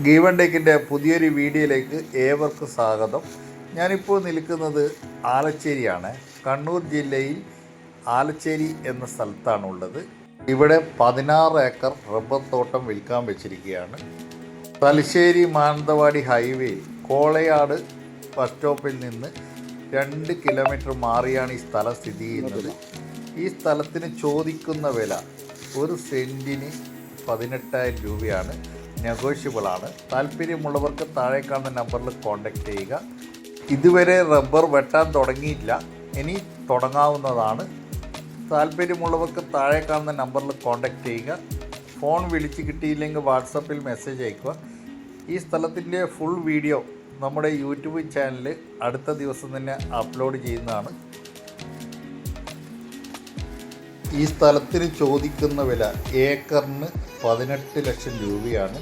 Given ടേക്കിന്റെ പുതിയൊരു വീഡിയോയിലേക്ക് ഏവർക്കും സ്വാഗതം. ഞാനിപ്പോൾ നിൽക്കുന്നത് ആലച്ചേരിയാണ്. കണ്ണൂർ ജില്ലയിൽ ആലച്ചേരി എന്ന സ്ഥലത്താണ് ഉള്ളത് ഇവിടെ പതിനാറ് ഏക്കർ റബ്ബർ തോട്ടം വിൽക്കാൻ വെച്ചിരിക്കുകയാണ്. തലശ്ശേരി മാനന്തവാടി ഹൈവേ കോളയാട് ബസ് സ്റ്റോപ്പിൽ നിന്ന് രണ്ട് കിലോമീറ്റർ മാറിയാണ് ഈ സ്ഥലം സ്ഥിതി ചെയ്യുന്നത്. ഈ സ്ഥലത്തിന് ചോദിക്കുന്ന വില ഒരു സെന്റിന് പതിനെട്ടായിരം രൂപയാണ്. നെഗോഷ്യബിൾ ആണ്. താല്പര്യമുള്ളവർക്ക് താഴെ കാണുന്ന നമ്പറിൽ കോൺടാക്റ്റ് ചെയ്യുക. ഇതുവരെ റബ്ബർ വെട്ടാൻ തുടങ്ങിയില്ല. ഇനി തുടങ്ങാവുന്നതാണ്. താല്പര്യമുള്ളവർക്ക് താഴെ കാണുന്ന നമ്പറിൽ കോൺടാക്റ്റ് ചെയ്യുക. ഫോൺ വിളിച്ച് കിട്ടിയില്ലെങ്കിൽ വാട്സപ്പിൽ മെസ്സേജ് അയക്കുക. ഈ സ്ഥലത്തിന്റെ ഫുൾ വീഡിയോ നമ്മുടെ യൂട്യൂബ് ചാനലിൽ അടുത്ത ദിവസം തന്നെ അപ്ലോഡ് ചെയ്യുന്നതാണ്. ഈ സ്ഥലത്തിന് ചോദിക്കുന്ന വില ഏക്കറിന് പതിനെട്ട് ലക്ഷം രൂപയാണ്.